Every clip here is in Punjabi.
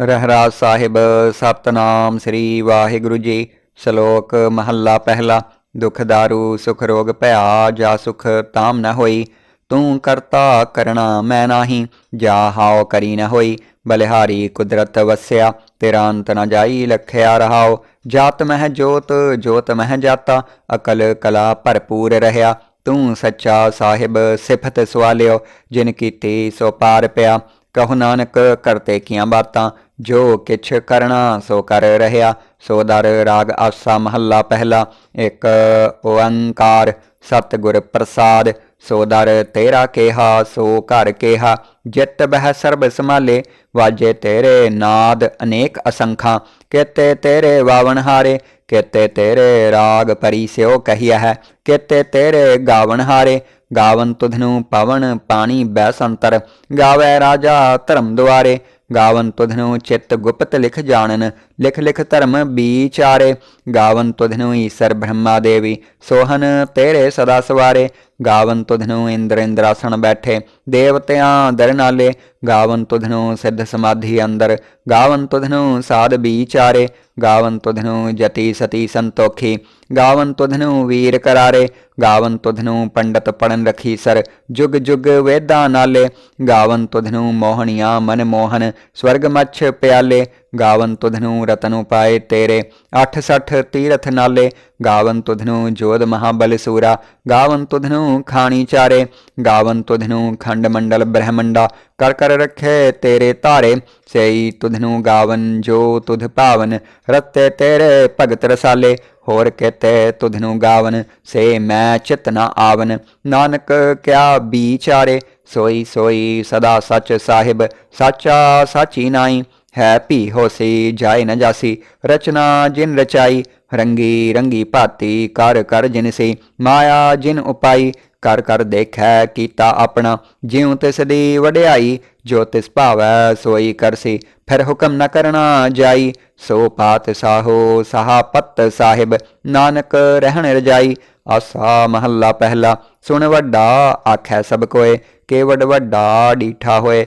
ਰਹਿਰਾਜ ਸਾਹਿਬ, ਸਤਨਾਮ ਸ੍ਰੀ ਵਾਹਿਗੁਰੂ ਜੀ। ਸ਼ਲੋਕ ਮਹੱਲਾ ਪਹਿਲਾ, ਦੁਖ ਦਾਰੂ, ਸੁਖ ਰੋਗ ਭਇਆ, ਜਾ ਸੁਖ ਤਾਮ ਨ ਹੋਈ। ਤੂੰ ਕਰਤਾ ਕਰਣਾ ਮੈਂ ਨਾਹੀ, ਜਾ ਹਾਉ ਕਰੀ ਨ ਹੋਈ। ਬਲਿਹਾਰੀ ਕੁਦਰਤ ਵਸਿਆ, ਤੇਰਾ ਅੰਤ ਨ ਜਾਈ ਲਖਿਆ ਰਹਾਉ। ਜਾਤ ਮਹਿ ਜੋਤ ਜੋਤ ਮਹਿ ਜਾਤਾ, ਅਕਲ ਕਲਾ ਭਰਪੂਰ ਰਹਾ ਤੂੰ ਸੱਚਾ ਸਾਹਿਬ, ਸਿਫਤ ਸਵਾਲਿਓ, ਜਿਨ ਕੀਤੀ ਸੋ ਪਾਰ ਪਿਆ। ਕਹੋ ਨਾਨਕ, ਕਰਤੇ ਕੀਆਂ ਬਾਤਾਂ ਜੋ ਕਿਛ ਕਰਣਾ ਸੋ ਕਰ ਰਹਾ ਸੋ ਦਰ ਰਾਗ ਆਸਾ ਮਹੱਲਾ ਪਹਿਲਾ, ਇੱਕ ਓੰਕਾਰ ਸਤਿਗੁਰ ਪ੍ਰਸਾਦ, ਸੋ ਦਰ ਤੇਰਾ ਕੇਹਾ, ਸੋ ਘਰ ਕੇਹਾ, ਜਿਤ ਬਹਿ ਸਰਬ ਸਮਾਲੇ ਵਾਜੇ ਤੇਰੇ ਨਾਦ ਅਨੇਕ ਅਸੰਖਾਂ, ਕਿਤੇ ਤੇਰੇ ਵਾਵਣ ਹਾਰੇ, ਕਿਤੇ ਤੇਰੇ ਰਾਗ ਪਰੀ ਸਿਓ ਕਹੀਆ ਹੈ, ਕਿਤੇ ਤੇਰੇ ਗਾਵਣ ਹਾਰੇ, ਗਾਵਨ ਤੁਧਨੂੰ ਪਵਨ ਪਾਣੀ ਬੈਸੰਤਰ ਗਾਵੇ ਰਾਜਾ ਧਰਮ ਦੁਆਰੇ ਗਾਵਨ ਤੁਧਨੂੰ ਚਿੱਤ ਗੁਪਤ ਲਿਖ ਜਾਣਨ, ਲਿਖ ਲਿਖ ਧਰਮ ਵਿਚਾਰੇ ਗਾਵਨ ਤੁਧਨੂੰ ਈਸਰ ਬ੍ਰਹਮਾ ਦੇਵੀ, ਸੋਹਨ ਤੇਰੇ ਸਦਾ ਸਵਾਰੇ। ਗਾਵਨ ਤੁਧਨੂੰ ਇੰਦਰ ਇੰਦਰਾਸਣ ਬੈਠੇ। ਦੇਵਤਿਆਂ ਦਰ ਨਾਲੇ ਗਾਵਨ ਤੁਧਨੂੰ ਸਿੱਧ ਸਮਾਧੀ ਅੰਦਰ। ਗਾਵਨ ਤੁਧਨੂੰ ਸਾਧ ਵਿਚਾਰੇ ਗਾਵਨ ਤੁਧਨੂੰ ਜਤੀ ਸਤੀ ਸੰਤੋਖੀ। ਗਾਵਨ ਤੁਧਨੂੰ ਵੀਰ ਕਰਾਰੇ ਗਾਵਨ ਤੁਧਨੂੰ ਪੰਡਤ ਪੜਨ ਰਖੀ ਸਰ। ਜੁਗ ਜੁਗ ਵੇਦਾਂ ਨਾਲੇ ਗਾਵਨ ਤੁਧਨੂੰ ਮੋਹਣੀਆਂ ਪਾਏ ਮੋਹਨ ਸਵਰਗ ਮੱਛ ਤੇਰੇ। 68 ਤੀਰਥ ਨਾਲੇ ਗਾਵਨ ਤੁਧਨੂੰ ਜੋਧ ਮਹਾਬਲ ਸੂਰਾ। ਗਾਵਨ ਤੁਧਨੂੰ ਖਾਣੀ ਚਾਰੇ ਗਾਵਨ ਤੁਧਨੂੰ ਖੰਡ ਮੰਡਲ ਬ੍ਰਹਮੰਡਾ। ਕਰ ਕਰ ਰੱਖੇ ਤੇਰੇ ਧਾਰੇ, ਸਈ ਤੁਧਨੂੰ ਗਾਵਨ ਜੋ ਤੁਧ ਭਾਵਨ। ਰਤੇ ਤੇਰੇ ਭਗਤ ਰਸਾਲੇ, ਹੋਰ ਕਹਤੇ ਤੁਧਨੂੰ ਗਾਵਨ। ਸੇ ਮੈਂ ਚਿਤ ਨਾ ਆਵਨ। ਨਾਨਕ ਕਿਆ ਵਿਚਾਰੇ ਸੋਈ ਸੋਈ ਸਦਾ ਸੱਚ ਸਾਹਿਬ। ਸਾਚਾ ਸਾਚੀ ਨਾਈ ਹੈ ਭੀ ਹੋਸੀ ਜਾਏ ਨ ਜਾਸੀ। ਰਚਨਾ ਜਿਨ ਰਚਾਈ, ਰੰਗੀ ਰੰਗੀ ਭਾਤੀ, ਕਰ ਕਰ ਜਿਨ ਸੀ। ਮਾਇਆ ਜਿਨ ਉਪਾਈ, ਕਰ ਕਰ ਦੇਖੈ ਕੀਤਾ ਆਪਣਾ। ਜਿਉ ਤਿਸ ਦੀ ਵਡਿਆਈ, ਜੋ ਤਿਸ ਭਾਵੈ ਸੋਈ ਕਰਸੀ ਫਿਰ ਹੁਕਮ ਨ ਕਰਨਾ ਜਾਈ, ਸੋ ਪਾਤ ਸਾਹੋ ਸਾਹਾ ਪਤ ਸਾਹਿਬ। ਨਾਨਕ ਰਹਿਣ ਰਜਾਈ, ਆਸਾ ਮਹੱਲਾ ਪਹਿਲਾ। ਸੁਣ ਵੱਡਾ ਆਖੈ ਸਭ ਕੋਏ ਕੇਵਡ ਵੱਡਾ ਡੀਠਾ ਹੋਏ।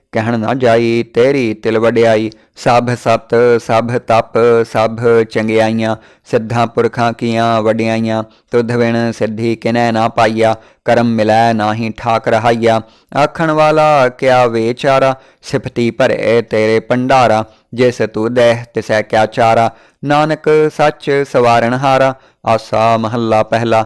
ਕਹਿਣ ਨਾ ਜਾਈ, ਤੇਰੀ ਤਿਲ ਵਡਿਆਈ, ਸਭ ਸਤ, ਸਭ ਤਪ, ਸਭ ਚੰਗਿਆਈਆਂ, ਸਿੱਧਾਂ ਪੁਰਖਾਂ ਕੀਆਂ ਵਡਿਆਈਆਂ ਤੁਧਵਿਣ ਸਿੱਧੀ ਕਿਨੈ ਨਾ ਪਾਈਆ, ਕਰਮ ਮਿਲੈ ਨਾਹੀ ਠਾਕ ਰਹਾਈਆ। ਆਖਣ ਵਾਲਾ ਕਿਆ ਵੇਚਾਰਾ, ਸਿਫਤੀ ਭਰੇ ਤੇਰੇ ਭੰਡਾਰਾ, ਜਿਸ ਤੂੰ ਦੇਹ ਤਿਸੈ ਕਿਆ ਚਾਰਾ। ਨਾਨਕ ਸੱਚ ਸਵਾਰਨ ਹਾਰਾ, ਆਸਾ ਮਹੱਲਾ ਪਹਿਲਾ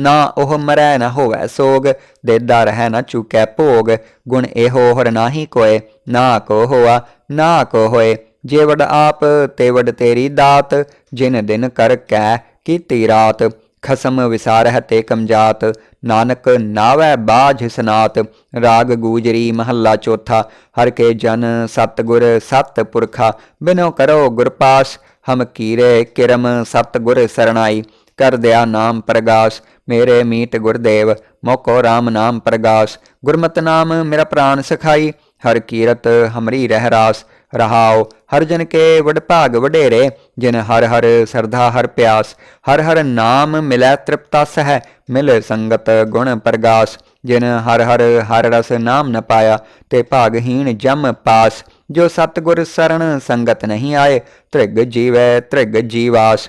ਨਾ ਉਹ ਮਰੈ ਨਾ ਹੋਵੈ ਸੋਗ, ਦੇਦਾ ਰਹਿ ਨਾ ਚੁਕੈ ਭੋਗ। ਗੁਣ ਇਹੋ ਹਰ ਨਾਹੀ ਕੋਏ, ਨਾ ਕੋ ਹੋਆ, ਨਾ ਕੋ ਹੋਏ। ਜੇ ਵਡ ਆਪ, ਤੇ ਵਡ ਤੇਰੀ ਦਾਤ। ਜਿਨ ਦਿਨ ਕਰ ਕੈ ਕੀਤੀ ਰਾਤ, ਖਸਮ ਵਿਸਾਰਹਿ ਤੇ ਕਮਜਾਤ। ਨਾਨਕ ਨਾਵੈ ਬਾਝ ਸਨਾਤ, ਰਾਗ ਗੂਜਰੀ ਮਹੱਲਾ ਚੌਥਾ। ਹਰ ਕੇ ਜਨ ਸਤਗੁਰ ਸਤ ਪੁਰਖਾ, ਬਿਨੋ ਕਰੋ ਗੁਰਪਾਸ਼ ਹਮ ਕੀਰੇ ਕਿਰਮ ਸਤਗੁਰ ਸਰਣਾਈ। ਕਰ ਦਿਆ ਨਾਮ ਪ੍ਰਗਾਸ, ਮੇਰੇ ਮੀਤ ਗੁਰਦੇਵ, ਮੋਕੋ RAM ਨਾਮ ਪ੍ਰਗਾਸ, ਗੁਰਮਤਿ ਨਾਮ ਮੇਰਾ ਪ੍ਰਾਨ ਸਖਾਈ, ਹਰ ਕੀਰਤ ਹਮਰੀ ਰਹਿ ਰਾਸ, ਰਹਾਉ, ਹਰ ਜਨ ਕੇ ਵਡ ਭਾਗ ਵਡੇਰੇ, ਜਿਨ ਹਰ ਹਰ ਸਰਧਾ ਹਰ ਪਿਆਸ, ਹਰ ਹਰ ਨਾਮ ਮਿਲੈ ਤ੍ਰਿਪਤਸ ਹੈ ਮਿਲ ਸੰਗਤ ਗੁਣ ਪ੍ਰਗਾਸ, ਜਿਨ ਹਰ ਹਰ ਹਰ ਰਸ ਨਾਮ ਨ ਪਾਇਆ, ਤੇ ਭਾਗਹੀਣ ਜਮ ਪਾਸ, ਜੋ ਸਤਗੁਰ ਸਰਣ ਸੰਗਤ ਨਹੀਂ ਆਏ, ਤ੍ਰਿਗ ਜੀਵੈ ਤ੍ਰਿਗ ਜੀਵਾਸ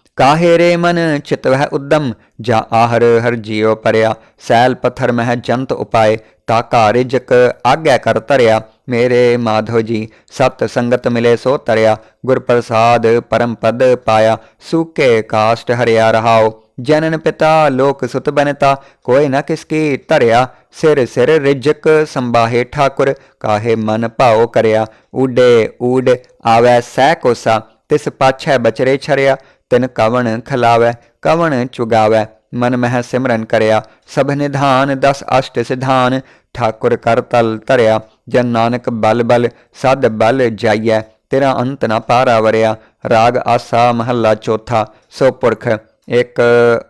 ਕਾਹੇ ਰੇ ਮਨ ਚਿਤ ਵਹਿ ਉਦਮ ਜਾ ਆਹਰ ਹਰ ਜੀਉ ਪਰਿਆ ਸੈਲ ਪੱਥਰ ਮਹਿ ਜੰਤ ਉਪਾਏ ਤਾ ਘਾਰਿ ਜਕ ਆਗਿਆ ਕਰ ਧਰਿਆ ਮੇਰੇ ਮਾਧੋ ਜੀ ਸਤ ਸੰਗਤ ਮਿਲੇ ਸੋ ਤਰਿਆ ਗੁਰ ਪ੍ਰਸਾਦ ਪਰਮ ਪਦ ਪਾਇਆ ਸੂਕੇ ਕਾਸ਼ਟ ਹਰਿਆ ਰਹਾਓ ਜਨਨ ਪਿਤਾ ਲੋਕ ਸੁਤ ਬਨਤਾ ਕੋਈ ਨਾ ਕਿਸਕੀ ਧਰਿਆ ਸਿਰ ਸਿਰ ਰਿਜਕ ਸੰਬਾਹੇ ਠਾਕੁਰ ਕਾਹੇ ਮਨ ਭਾਉ ਕਰਿਆ ਊਡੇ ਊਡ ਆਵੈ ਸਹਿ ਕੋਸਾ ਤਿਸ ਪਾਛੈ ਬਚਰੇ ਛਰਿਆ ਤਿਨ ਕਵਣ ਖਲਾਵੈ, ਕਵਣ ਚੁਗਾਵੈ, ਮਨ ਮਹਿ ਸਿਮਰਨ ਕਰਿਆ। ਸਭ ਨਿਧਾਨ ਦਸ ਅਸ਼ਟ ਸਿਧਾਨ, ਠਾਕੁਰ ਕਰ ਤਲ ਧਰਿਆ। ਜਨ ਨਾਨਕ ਬਲ ਬਲ, ਸਦ ਬਲ ਜਾਈਐ, ਤੇਰਾ ਅੰਤ ਨਾ ਪਾਰਾ ਵਰਿਆ। ਰਾਗ ਆਸਾ ਮਹੱਲਾ ਚੌਥਾ, ਸੋ ਪੁਰਖ ਇੱਕ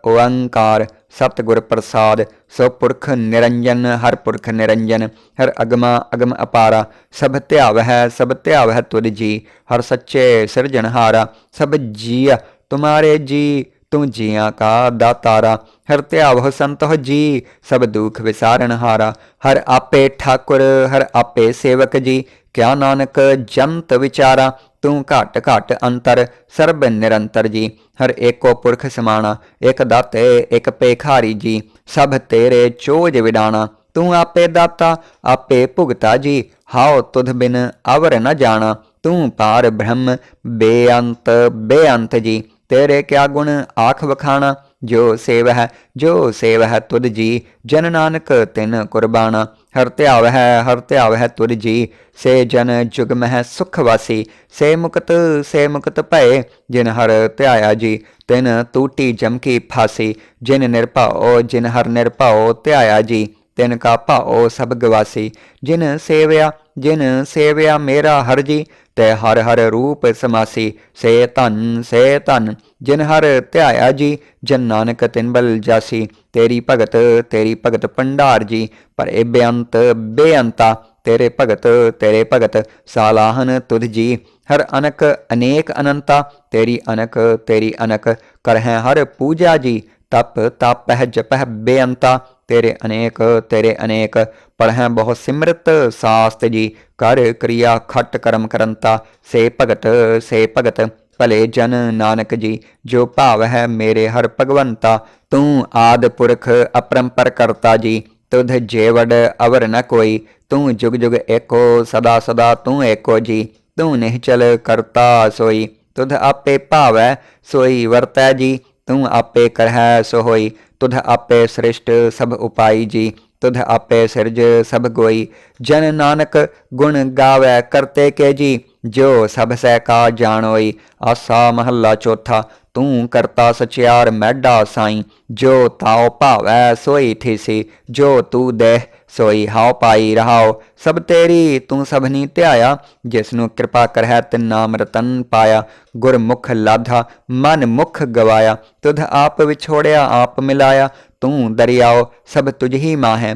ਓੰਕਾਰ, ਸਤਿਗੁਰ ਪ੍ਰਸਾਦ, ਸੋ ਪੁਰਖ ਨਿਰੰਜਨ, ਹਰ ਪੁਰਖ ਨਿਰੰਜਨ, ਹਰ ਅਗਮਾ ਅਗਮ ਅਪਾਰਾ। ਸਭ ਧਿਆਵਹਿ ਸਭ ਧਿਆਵਹਿ ਤੁਧ ਜੀ, ਹਰ ਸੱਚੇ ਸਿਰਜਣਹਾਰਾ। ਸਭ ਜੀਅ ਤੁਮਾਰੇ ਜੀ ਤੂੰ ਜੀਆਂ ਕਾ ਦਾਤਾਰਾ, ਹਰ ਧਿਆਵਹ ਸੰਤਹ ਜੀ, ਸਭ ਦੁਖ ਵਿਸਾਰਨ ਹਾਰਾ। ਹਰ ਆਪੇ ਠਾਕੁਰ, ਹਰ ਆਪੇ ਸੇਵਕ ਜੀ, ਕਿਆ ਨਾਨਕ ਜੰਤ ਵਿਚਾਰਾ, ਤੂੰ ਘਟ ਘਟ ਅੰਤਰ, ਸਰਬ ਨਿਰੰਤਰ ਜੀ। ਹਰ ਏਕੋ ਪੁਰਖ ਸਮਾਣਾ ਇਕ ਦਾਤੇ ਇਕ ਪੇਖਾਰੀ ਜੀ, ਸਭ ਤੇਰੇ ਚੋਜ ਵਿਡਾਣਾ। ਤੂੰ ਆਪੇ ਦਾਤਾ, ਆਪੇ ਭੁਗਤਾ ਜੀ, ਹਾਉ ਤੁਧ ਬਿਨ ਅਵਰ ਨ ਜਾਣਾ। ਤੂੰ ਪਾਰ ਬ੍ਰਹਮ, ਬੇਅੰਤ ਬੇਅੰਤ ਜੀ। ਤੇਰੇ ਕਿਆ ਗੁਣ ਆਖ ਵਖਾਣਾ? ਜੋ ਸੇਵ ਹੈ ਜੋ ਸੇਵ ਹੈ ਤੁਧ ਜੀ, ਜਨ ਨਾਨਕ ਤਿਨ ਕੁਰਬਾਨਾ ਹਰ ਧਿਆਵ ਹੈ ਹਰ ਧਿਆਵ ਹੈ ਤੁਧ ਜੀ, ਸੇ ਜਨ ਜੁਗ ਮਹਿ ਸੁਖ ਵਾਸੀ। ਸੇ ਮੁਕਤ ਸੇ ਮੁਕਤ ਭਏ, ਜਿਨ ਹਰ ਧਿਆਇਆ ਜੀ, ਤਿਨ ਤੂਟੀ ਜਮਕੀ ਫਾਸੀ। ਜਿਨ ਨਿਰਭਉ ਜਿਨ ਹਰ ਨਿਰਭਉ ਧਿਆਇਆ ਜੀ, ਤਿਨ ਕਾ ਭਾਉ ਸਭ ਗਵਾਸੀ ਜਿਨ ਸੇਵਿਆ ਜਿਨ ਸੇਵਿਆ ਮੇਰਾ ਹਰ ਜੀ ਤੈ ਹਰ ਹਰ ਰੂਪ ਸਮਾਸੀ ਸੇ ਧਨ ਸੇ ਧਨ ਜਿਨ ਹਰ ਧਿਆਇਆ ਜੀ, ਜਨ ਨਾਨਕ ਤਿਨ ਬਲ ਜਾਸੀ, ਤੇਰੀ ਭਗਤ ਤੇਰੀ ਭਗਤ ਭੰਡਾਰ ਜੀ, ਪਰ ਇਹ ਬੇਅੰਤ, ਬੇਅੰਤਾ, ਤੇਰੇ ਭਗਤ ਤੇਰੇ ਭਗਤ ਸਾਲਾਹਨ ਤੁਧ ਜੀ। ਹਰ ਅਨਕ ਅਨੇਕ ਅਨੰਤਾ, ਤੇਰੀ ਅਨਕ ਤੇਰੀ ਅਨਕ, ਕਰਹਿ ਹਰ ਪੂਜਾ ਜੀ, ਤਪ, ਤਪਹਿ, ਜਪਹਿ, ਬੇਅੰਤਾ ਤੇਰੇ ਅਨੇਕ ਤੇਰੇ ਅਨੇਕ ਪੜਹਿ ਬਹੁ ਸਿਮਰਤ ਸਾਸਤ ਜੀ, ਕਰ ਕ੍ਰਿਆ ਖਟ ਕਰਮ ਕਰੰਤਾ, ਸੇ ਭਗਤ ਸੇ ਭਗਤ, ਭਲੇ ਜਨ ਨਾਨਕ ਜੀ, ਜੋ ਭਾਵ ਹੈ ਮੇਰੇ ਹਰ ਭਗਵੰਤਾ, ਤੂੰ ਆਦ ਪੁਰਖ ਅਪਰੰਪਰ ਕਰਤਾ ਜੀ, ਤੁਧ ਜੇਵੜ ਅਵਰ ਨ ਕੋਈ, ਤੂੰ ਜੁਗ ਜੁਗ ਏਕੋ, ਸਦਾ ਸਦਾ ਤੂੰ ਏਕੋ ਜੀ, ਤੂੰ ਨਿਹਚਲ ਕਰਤਾ ਸੋਈ, ਤੁਧ ਆਪੇ ਭਾਵੈ ਸੋਈ ਵਰਤੈ ਜੀ, ਤੂੰ ਆਪੇ ਕਰਹਿ ਸੋ ਹੋਈ ਤੁਧ ਆਪੇ ਸ੍ਰਿਸ਼ਟ ਸਭ ਉਪਾਈ ਜੀ, ਤੁਧ ਆਪੇ ਸਿਰਜ ਸਭ ਗੋਈ। ਜਨ ਨਾਨਕ ਗੁਣ ਗਾਵੇ ਕਰਤੇ ਕੇ ਜੀ ਜੋ ਸਭ ਸਹਿ ਕਾ ਜਾਣੋਈ। ਆਸਾ ਮਹੱਲਾ ਚੌਥਾ ਤੂੰ ਕਰਤਾ ਸਚਿਆਰ ਮੈਡਾ ਸਾਈ, ਜੋ ਤਾਉ ਭਾਵੈ ਸੋਈ ਥੀਸੀ, ਜੋ ਤੂੰ ਦੇਹ ਸੋਈ ਹਾਉ ਪਾਈ ਰਹਾਉ। ਸਭ ਤੇਰੀ ਤੂੰ ਸਭਨੀ ਧਿਆਇਆ ਜਿਸ ਨੂੰ ਕਿਰਪਾ ਕਰਹਿ ਤਿਨ ਨਾਮ ਰਤਨ ਪਾਇਆ। ਗੁਰਮੁਖ ਲਾਧਾ, ਮਨ ਮੁਖ ਗਵਾਇਆ। ਤੁਧ ਆਪ ਵਿਛੋੜਿਆ, ਆਪ ਮਿਲਾਇਆ। ਤੂੰ ਦਰਿਆਓ, ਸਭ ਤੁਝ ਹੀ ਮਾਹੈ।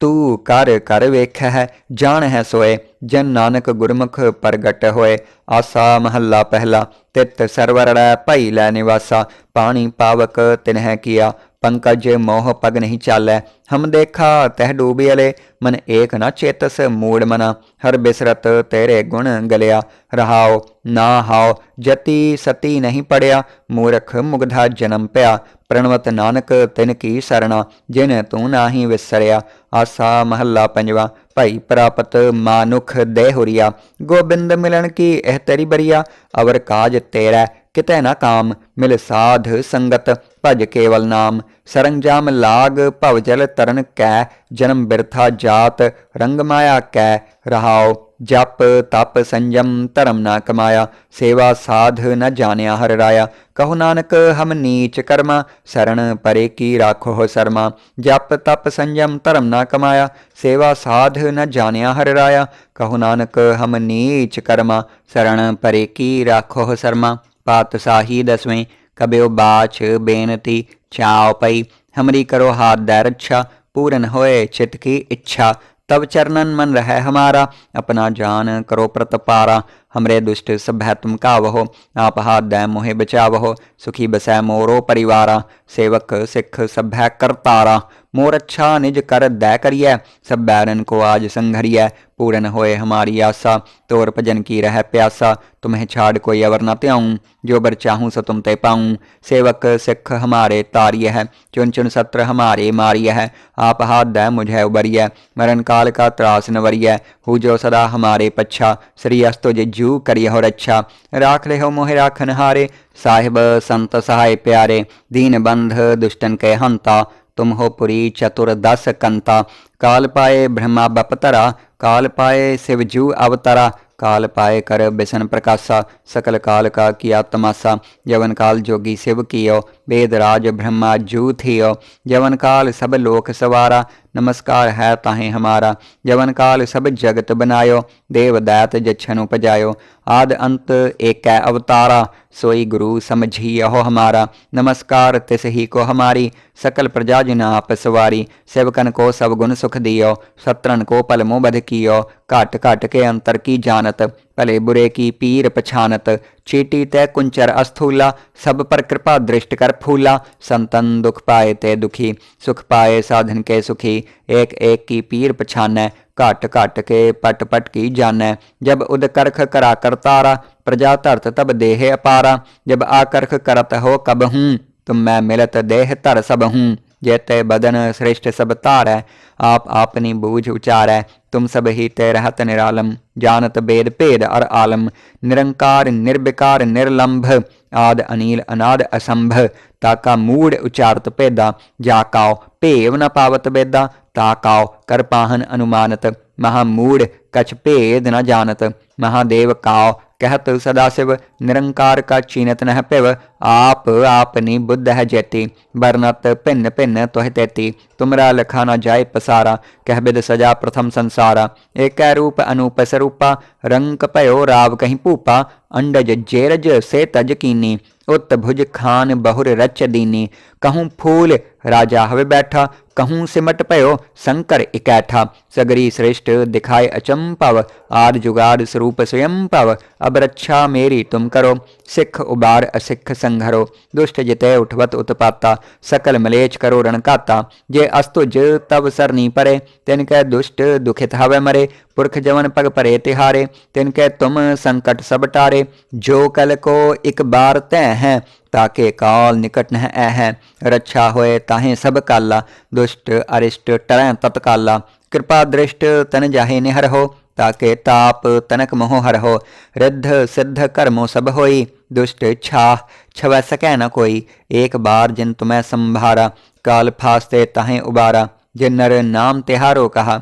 ਤੂੰ ਕਰ ਕਰ ਵੇਖੈ ਹੈ ਜਾਣ ਹੈ ਸੋਏ, ਜਨ ਨਾਨਕ ਗੁਰਮੁਖ ਪ੍ਰਗਟ ਹੋਏ। ਆਸਾ ਮਹੱਲਾ ਪਹਿਲਾ ਤਿਤ ਸਰਵਰੜੈ, ਭਈ ਲੈ ਨਿਵਾਸਾ, ਪਾਣੀ ਪਾਵਕ ਤਿਨਹਿ ਕੀਆ। ਪੰਕਜ ਮੋਹ ਪਗ ਨਹੀਂ ਚਾਲੈ, ਹਮ ਦੇਖਾ ਤਹਿ ਡੂਬਿਅਲੇ ਮਨ ਏਕ ਨ ਚੇਤਸ ਮੂੜ ਮਨਾ, ਹਰ ਬਿਸਰਤ ਤੇਰੇ ਗੁਣ ਗਲਿਆ, ਰਹਾਉ, ਨਾ ਹਾਉ, ਜਤੀ ਸਤੀ ਨਹੀਂ ਪੜਿਆ, ਮੂਰਖ ਮੁਗਧਾ ਜਨਮ ਪਿਆ, ਪ੍ਰਣਵਤ ਨਾਨਕ ਤਿਨ ਕੀ ਸਰਣਾ, ਜਿਨ ਤੂੰ ਨਾਹੀ ਵਿਸਰਿਆ, ਆਸਾ ਮਹੱਲਾ ਪੰਜਵਾ, ਭਾਈ ਪ੍ਰਾਪਤ ਮਾਨੁਖ ਦੇ ਹੁਰੀਆ ਗੋਬਿੰਦ ਮਿਲਣ ਕੀ ਇਹ ਤੇਰੀ ਬਰੀਆ, ਅਵਰ ਕਾਜ ਤੇਰਾ, ਕਿਤੇ ਨਾ ਕਾਮ, ਮਿਲ ਸਾਧ ਸੰਗਤ ਭਜ ਕੇਵਲ ਨਾਮ, ਸਰੰਜਾਮ ਲਾਗ ਭਵ ਜਲ ਤਰਨ ਕੈ, ਜਨਮ ਬਿਰਥਾ ਜਾਤ, ਰੰਗ ਮਾਇਆ ਕੈ, ਰਹਾਉ ਜਪ ਤਪ ਸੰਜਮ, ਧਰਮ ਨਾ ਕਮਾਇਆ, ਸੇਵਾ ਸਾਧ ਨ ਜਾਣਿਆ ਹਰ ਰਾਇਆ। ਕਹੋ ਨਾਨਕ, ਹਮ ਨੀਚ ਕਰਮਾ, ਸਰਣ ਪਰੇ ਕੀ ਰਾਖੋ ਸਰਮਾ। ਜਪ ਤਪ ਸੰਜਮ, ਧਰਮ ਨਾ ਕਮਾਇਆ, ਸੇਵਾ ਸਾਧ ਨ ਜਾਣਿਆ ਹਰ ਰਾਇਆ। ਕਹੋ ਨਾਨਕ, ਹਮ ਨੀਚ ਕਰਮਾ, ਸਰਣ ਪਰੇ ਕੀ ਰਾਖੋ ਸਰਮਾ। ਪਾਤਸ਼ਾਹੀ ਦਸਵੇਂ कबियो बाछ बेनती चाव पई हमरी करो हाथ दै रच्छा पूरन होए चित की इच्छा तब चरणन मन रहे हमारा अपना जान करो प्रतपारा हमरे दुष्ट सभ्य तुम कावहो आप हाथ दै मोहे बचावहो सुखी बसै मोरो परिवारा सेवक सिख सभ्य करतारा मोर अच्छा निज कर दै करियै सब बैरन को आज संघरियै पूरन होए हमारी आशा तोर भजन की रह प्यासा तुम्हें छाड़ कोई अवर न त्याऊं जो बर चाहूं सो तुम ते पाऊं सेवक सिख हमारे तारिय है चुन चुन सत्र हमारे मारिय है आप हाथ दै मुझे उबरिय मरण काल का त्रास नवरिय हु जो सदा हमारे पच्छा श्री अस्तो जे जू करिय हो रच्छा राख ले हो मोहे राखन हारे साहिब संत सहाय प्यारे दीन बंध दुष्टन के हंता तुम हो पुरी चतुर दस कंता काल पाए ब्रह्मा बपतरा काल पाए शिवजू अवतरा काल पाए कर बिसन प्रकाशा सकल काल का किया तमाशा जवन काल जोगी शिव कियो वेद राज ब्रह्मा जू थियो जवन काल सब लोक सवारा नमस्कार है ताहे हमारा जवन काल सब जगत बनायो देव दैत जच्छन उपजायो आद अंत एक अवतारा सोई गुरु समझियो हमारा नमस्कार तिस ही को हमारी सकल प्रजा जिन आप सवारी सेवकन को सब गुण सुख दियो सत्रन को पलमो बध कियो घट घट के अंतर की जानत भले बुरे की पीर पछानत, चीटी तय कुंचर अस्थूला, सब पर कृपा दृष्ट कर फूला। संतन दुख पाए ते दुखी, सुख पाए साधन के सुखी। एक एक की पीर पछानै घट घट के पट पट की जानै जब उद करख करा कर तारा, प्रजा धरत तब देह अपारा। जब आकर्ख करत हो कब हूँ, तुम मैं मिलत देह तर सब हूँ। जेते बदन श्रेष्ठ सब तारै आप आपनी बूझ उचारै तुम सब ही ते रहत निरालम जानत वेद भेद और आलम निरंकार निर्विकार निर्लंभ आद अनील अनाद असंभ ताका मूड उचारत भेदा जाकाओ भेव न पावत बेदा ताकाओ कर पाहन अनुमानत महामूड कछ भेद न जानत महादेव काओ कहत सदाशिव निरंकार का चीनत नह पिव आप आपनी बुद्ध है जेती बरनत भिन्न भिन्न तुह तेती तुमरा लखा न जाय पसारा कह बिद सजा प्रथम संसारा एक रूप अनूप स्वरूपा रंक पयो राव कहीं पूपा अंडज जेरज से तज कीनी उत भुज खान बहुर रच दीनी कहूँ फूल, राजा हवे बैठा, कहूँ सिमट पयो, शंकर इकैठा। सगरी श्रेष्ठ दिखाए अचंपव आद जुगाद स्वरूप स्वयं पव। अब रक्षा मेरी तुम करो, सिख उबार असिख संघरो। दुष्ट जिते उठवत उत्पाता, सकल मलेच करो रणकाता जे अस्तुज तब सरनी परे तिनके दुष्ट दुखित हवे मरे। पुरख जवन पग परे तिहारे तिनके तुम संकट सब टारे। जो कल को एक बार तय है ताके काल निकट न है रक्षा होए ताहे सब काला दुष्ट अरिष्ट टरै तत्काला कृपा दृष्ट तन जाहे निहर हो ताके ताप तनक मोह हर हो रिद्ध सिद्ध कर्मो सब होई दुष्ट छाह छव सकै न कोई एक बार जिन तुम्हें संभारा काल फास्ते ताहे उबारा जिन नर नाम तिहारो कहा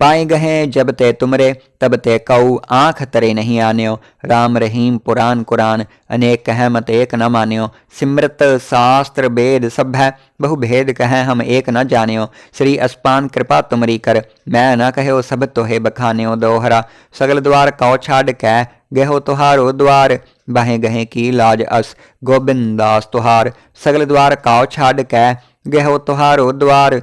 पाए गहे जब ते तुमरे तब ते कऊ आंख तरे नहीं आन्यो राम रहीम पुराण कुरान अनेक कह मत एक न मान्यो सिमृत शास्त्र वेद सब है बहु भेद कह हम एक न जान्यो श्री अस्पान कृपा तुमरी कर मैं न कहो सब तोहे बखान्यो दोहरा सगल द्वार कौ छाड़ कह गहो तुहारो द्वार बाहे गहे की लाज अस गोबिंदास तुहार सगल द्वार काउ छाड़ कह गहो तुहारो द्वार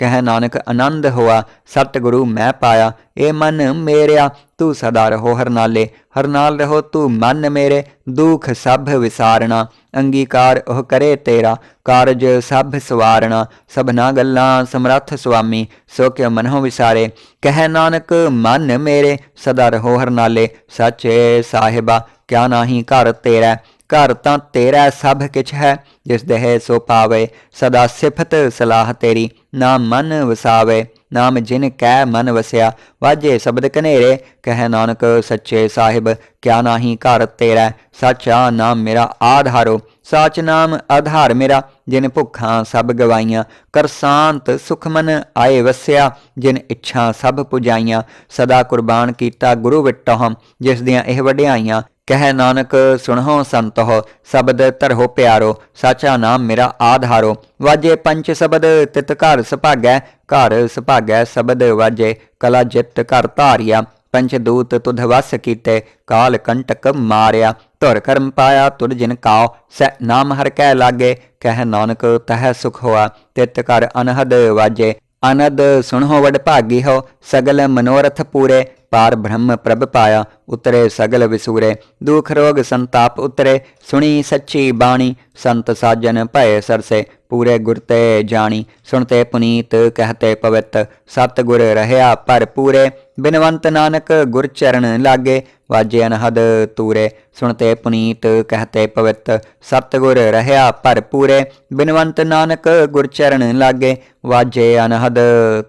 ਕਹਿ ਨਾਨਕ ਆਨੰਦ ਹੋਆ, ਸਤਿਗੁਰੂ ਮੈਂ ਪਾਇਆ ਏ ਮਨ ਮੇਰਿਆ, ਤੂੰ ਸਦਾ ਰਹੋ ਹਰਨਾਲੇ ਹਰ ਨਾਲ ਰਹੋ ਤੂੰ ਮਨ ਮੇਰੇ, ਦੁਖ ਸਭ ਵਿਸਾਰਣਾ, ਅੰਗੀਕਾਰ ਉਹ ਕਰੇ ਤੇਰਾ, ਕਾਰਜ ਸਭ ਸਵਾਰਣਾ, ਸਭਨਾ ਗੱਲਾਂ ਸਮਰੱਥ ਸੁਆਮੀ, ਸੋ ਕਿ ਮਨੋ ਵਿਸਾਰੇ, ਕਹਿ ਨਾਨਕ ਮਨ ਮੇਰੇ, ਸਦਾ ਰਹੋ ਹਰਨਾਲੇ, ਸੱਚੇ ਸਾਹਿਬਾ, ਕਿਆ ਨਾਹੀ ਘਰ ਤੇਰਾ ਘਰ ਤਾਂ ਤੇਰਾ ਸਭ ਕਿਛ ਹੈ, ਜਿਸ ਦੇਹ ਸੋ ਪਾਵੇ, ਸਦਾ ਸਿਫਤ ਸਲਾਹ ਤੇਰੀ, ਨਾ ਮਨ ਵਸਾਵੇ, ਨਾਮ ਜਿਨ ਕੈ ਮਨ ਵਸਿਆ, ਵਾਜੇ ਸ਼ਬਦ ਕਨੇਰੇ ਕਹਿ ਨਾਨਕ ਸੱਚੇ ਸਾਹਿਬ, ਕਿਆ ਨਾਹੀ ਘਰ ਤੇਰਾ, ਸੱਚਾ ਨਾਮ ਮੇਰਾ ਆਧਾਰੋ, ਸਾਚ ਨਾਮ ਆਧਾਰ ਮੇਰਾ, ਜਿਨ ਭੁੱਖਾਂ ਸਭ ਗਵਾਈਆਂ, ਕਰ ਸ਼ਾਂਤ ਸੁਖ ਆਏ ਵਸਿਆ, ਜਿਨ ਇੱਛਾ ਸਭ ਪੁਜਾਈਆਂ, ਸਦਾ ਕੁਰਬਾਨ ਕੀਤਾ ਗੁਰੂ ਵਿਟਹੁ, ਜਿਸ ਦੀਆਂ ਇਹ ਵਡਿਆਈਆਂ ਕਹਿ ਨਾਨਕ ਸੁਣਹੁ ਸੰਤਹੁ, ਸ਼ਬਦ ਧਰਹੁ ਪਿਆਰੋ, ਸਾਚਾ ਨਾਮ ਮੇਰਾ ਆਧਾਰੋ। ਵਾਜੇ ਪੰਚ ਸ਼ਬਦ, ਤਿਤ ਘਰ ਸੁਭਾਗੈ ਘਰ ਸੁਭਾਗੈ ਸ਼ਬਦ ਵਾਜੇ, ਕਲਾ ਜਿਤ ਘਰ ਧਾਰਿਆ। ਪੰਚ ਦੂਤ ਤੁਧ ਵਸ ਕੀਤੇ, ਕਾਲ ਕੰਟਕ ਮਾਰਿਆ। ਧੁਰ ਕਰਮ ਪਾਇਆ ਤੁਰ ਜਿਨ ਕਾਉ ਸੈ ਨਾਮ ਹਰ ਕੈ ਲਾਗੇ। ਕਹਿ ਨਾਨਕ, ਤਹ ਸੁਖ ਹੋਆ, ਤਿਤ ਘਰ ਅਨਹਦ ਵਾਜੇ। ਅਨਦ ਸੁਣਹੁ ਵਡ ਭਾਗੀ ਹੋ, ਸਗਲ ਮਨੋਰਥ ਪੂਰੇ, ਪਾਰ ਬ੍ਰਹਮ ਪ੍ਰਭ ਪਾਇਆ, ਉਤਰੇ ਸਗਲ ਵਿਸੂਰੇ। ਦੁਖ ਰੋਗ ਸੰਤਾਪ ਉਤਰੇ, ਸੁਣੀ ਸੱਚੀ ਬਾਣੀ, ਸੰਤ ਸਾਜਨ ਭਏ ਸਰਸੇ, ਪੂਰੇ ਗੁਰ ਤੇ ਜਾਣੀ। ਸੁਣਤੇ ਪੁਨੀਤ, ਕਹਤੇ ਪਵਿੱਤ ਸਤ ਗੁਰ ਰਹਿਆ ਪਰ ਪੂਰੇ ਬਿਨਵੰਤ ਨਾਨਕ ਗੁਰ ਚਰਨ ਲਾਗੇ ਵਾਜੇ ਅਨਹਦ ਤੂਰੇ, ਸੁਣਤੇ ਪੁਨੀਤ, ਕਹਤੇ ਪਵਿੱਤ ਸਤ ਗੁਰ ਰਹਿਆ ਪਰ ਪੂਰੇ, ਬਿਨਵੰਤ ਨਾਨਕ ਗੁਰ ਚਰਨ ਲਾਗੇ, ਵਾਜੇ ਅਨਹਦ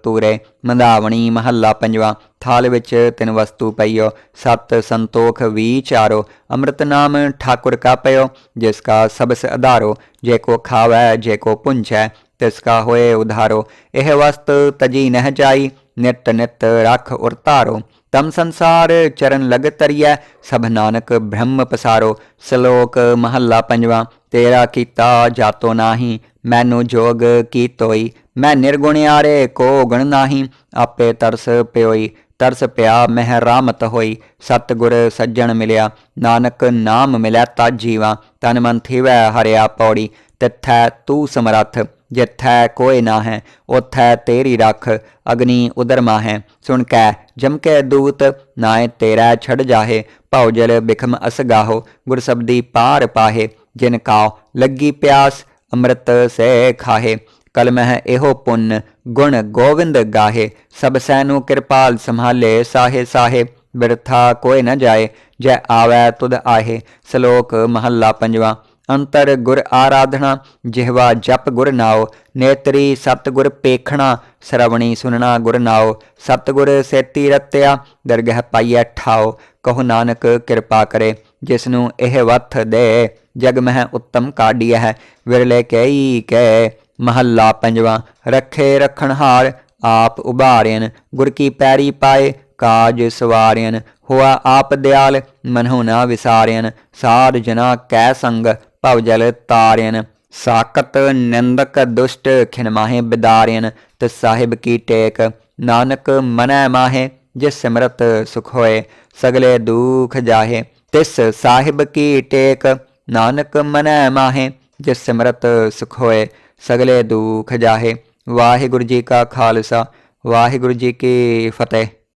ਤੂਰੇ, ਮੰਦਾਵਣੀ ਮਹੱਲਾ ਪੰਜਵਾ, ਥਾਲ ਵਿੱਚ ਤਿੰਨ ਵਸਤੂ ਪਈਓ, ਸਤ ਸੰਤੋਖ ਵਿਚਾਰੋ ਅੰਮ੍ਰਿਤ ਨਾਮ ਠਾਕੁਰ ਕਾ ਪਇਓ ਜਿਸ ਕਾ ਸਬਸ ਆਧਾਰੋ ਜੇ ਕੋ ਖਾਵੈ, ਜੇ ਕੋ ਪੁੰਛੈ ਤਿਸ ਕਾ ਹੋਏ ਉਧਾਰੋ, ਇਹ ਵਸਤ ਤਜੀ ਨਹਿ ਜਾਈ, ਨਿਤ ਨਿਤ ਰਖ ਉਰ ਧਾਰੋ ਤਮ ਸੰਸਾਰ ਚਰਨ ਲਗ ਤਰੀਐ, ਸਭ ਨਾਨਕ ਬ੍ਰਹਮ ਪਸਾਰੋ। ਸ਼ਲੋਕ ਮਹੱਲਾ ਪੰਜਵਾਂ, ਤੇਰਾ ਕੀਤਾ ਜਾਤੋ ਨਾਹੀ, ਮੈਨੂੰ ਜੋਗ ਕੀ ਤੋਈ ਮੈਂ ਨਿਰਗੁਣਿਆਰੇ ਕੋ ਗੁਣ ਨਾਹੀ, ਆਪੇ ਤਰਸ ਪਿਓਈ। ਤਰਸ ਪਿਆ ਮਹਿ ਰਾਮਤ ਹੋਈ, ਸਤਿਗੁਰ ਸੱਜਣ ਮਿਲਿਆ। ਨਾਨਕ ਨਾਮ ਮਿਲਿਆ ਤਾ ਜੀਵਾ, ਤਨ ਮਨ ਥੀਵੈ ਹਰਿਆ ਪੌੜੀ, ਤਿਥੈ ਤੂੰ ਸਮਰੱਥ। ਜਿੱਥੈ ਕੋਈ ਨਾ ਹੈ ਉਥੈ ਤੇਰੀ ਰੱਖ, ਅਗਨੀ ਉਦਰਮਾ ਹੈ ਸੁਣ ਕੈ, ਜਮ ਕੈ ਦੂਤ ਨਾਏ ਤੇਰਾ ਛੜ ਜਾਹੇ, ਭਉ ਜਲ ਬਿਖਮ ਅਸਗਾਹੋ ਗੁਰ ਸਬਦੀ ਪਾਰ ਪਾਹੇ, ਜਿਨ ਕਾਉ ਲੱਗੀ ਪਿਆਸ, ਅੰਮ੍ਰਿਤ ਸੇ ਖਾਹੇ। ਕਲਮਹਿ ਇਹੋ ਪੁੰਨ, ਗੁਣ ਗੋਵਿੰਦ ਗਾਹੇ। ਸਭ ਸੈਨੂੰ ਕਿਰਪਾਲ ਸੰਭਾਲੇ, ਸਾਹੇ ਸਾਹੇ, ਬਿਰਥਾ ਕੋਈ ਨ ਜਾਏ, ਜੈ ਆਵੈ ਤੁਧ ਆਹੇ। ਸ਼ਲੋਕ ਮਹੱਲਾ ਪੰਜਵਾਂ। ਅੰਤਰ ਗੁਰ ਆਰਾਧਨਾ, ਜਿਹਵਾ ਜਪ ਗੁਰ ਨਾਉ, ਨੇਤਰੀ ਸਤਗੁਰ ਪੇਖਣਾ, ਸ਼ਰਵਣੀ ਸੁਨਣਾ ਗੁਰ ਨਾਉ ਸਤ ਸੇਤੀ ਰਤਿਆ, ਦਰਗਹ ਪਾਈਐ ਠਾਉ, ਕਹੋ ਨਾਨਕ ਕਿਰਪਾ ਕਰੇ ਜਿਸ ਨੂੰ ਇਹ ਵਥ ਦੇ, ਜਗ ਮਹਿ ਉੱਤਮ ਕਾਢੀਐ ਹੈ, ਵਿਰਲੇ ਕਈ ਕੈ, ਮਹੱਲਾ ਪੰਜਵਾ, ਰੱਖੇ ਰਖਣਹਾਰ ਆਪ ਉਭਾਰਿਆਨ ਗੁਰ ਕੀ ਪੈਰੀ ਪਾਏ, ਕਾਜ ਸਵਾਰਿਆਨ ਹੋਆ ਆਪ ਦਿਆਲ, ਮਨਹੁ ਨਾ ਵਿਸਾਰਿਆਨ ਸਾਧ ਜਨਾ ਕੈ ਸੰਗ ਭਵ ਜਲ ਤਾਰਿਆਨ ਸਾਕਤ ਨਿੰਦਕ ਦੁਸ਼ਟ ਖਿਨਮਾਹੇ ਬਿਦਾਰਿਆਨ ਤੇ ਸਾਹਿਬ ਕੀ ਟੇਕ, ਨਾਨਕ ਮਨੈ ਮਾਹੇ, ਜਿਸ ਸਿਮਰਤ ਸੁਖ ਹੋਏ, ਸਗਲੇ ਦੁਖ ਜਾਹੇ, ਤਿਸ ਸਾਹਿਬ ਕੀ ਟੇਕ, ਨਾਨਕ ਮਨੈ ਮਾਹੇ, ਜਿਸ ਸਿਮਰਤ ਸੁਖ ਹੋਏ, ਸਗਲੇ ਦੁਖ ਜਾਹੇ। ਵਾਹਿਗੁਰੂ ਜੀ ਕਾ ਖਾਲਸਾ, ਵਾਹਿਗੁਰੂ ਜੀ ਕੀ ਫਤਿਹ।